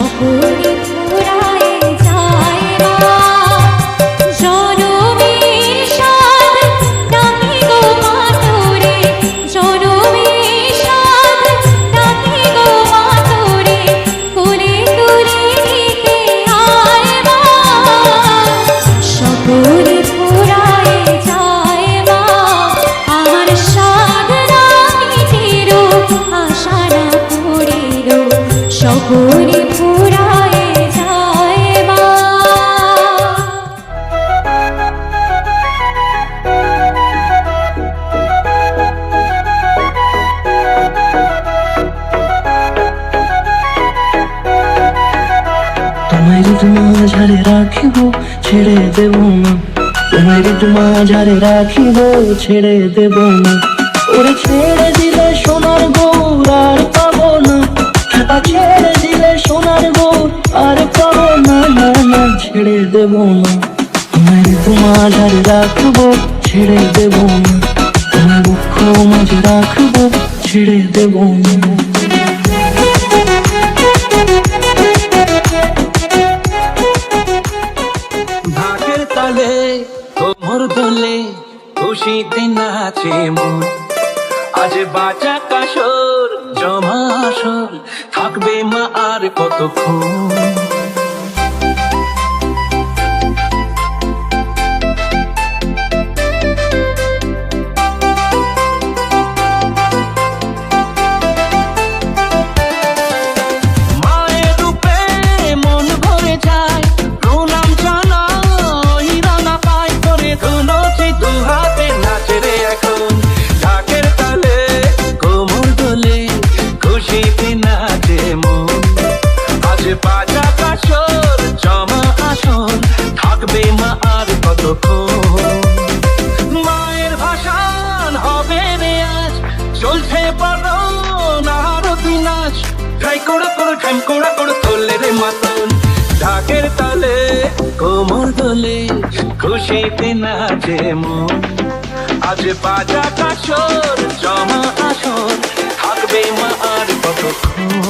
সকলে তোমায় রাখিব, ছেড়ে দেব না। তোমায় মাঝারে রাখিব, ছেড়ে দেব সোনার গৌর আর পাবো না। ছেড়ে দিলে সোনার গৌর আর পাবো না ছেড়ে দেব না। তোমায় মাঝারে রাখব, ছেড়ে দেব না। তোমায় দুঃখ মাঝে রাখব, ছেড়ে দেব না। খুশিতে নাচে মন। আজ বাঁচা কাশোর জমা থাকবে মা আর কতক্ষণ? কোড়া কোড়া ঠাইম কোড়া কোড়া তোলে রে মাতন। ঢাকের তালে কোমর দোলে খুশিতে নাচে মন। আজ বাজা কাশর জমা আসর, থাকবে মা আর কতক্ষণ?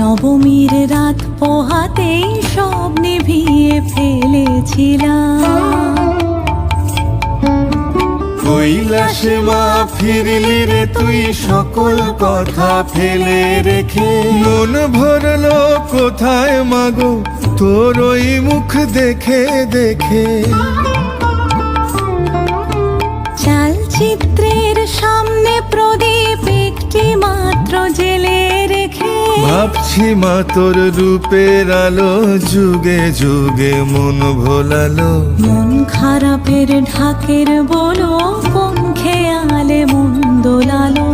নবমীর রাত পোহাতেই সব নিভিয়ে ফেলেছিলাম। কৈলাসে মা ফিরলি রে তুই সকল কথা ফেলে রেখে। মন ভরলো কোথায় মাগো তোর ওই মুখ দেখে দেখে। চালচিত্রের সামনে ভাবছি মা তোর রূপের আলো যুগে যুগে মন ভোলালো। মন খারাপের ঢাকের বলো কোন খেয়ালে মন দোলালো।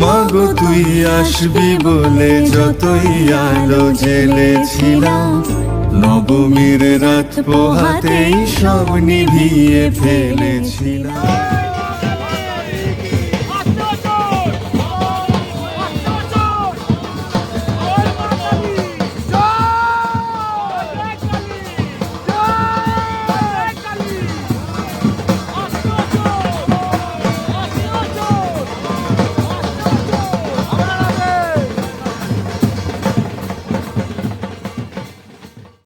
মাগো তুই আসবি বলে যতই আলো জেলেছিলাম নবমীর রাত পোহাতেই সব নিভিয়ে ফেলেছিলাম।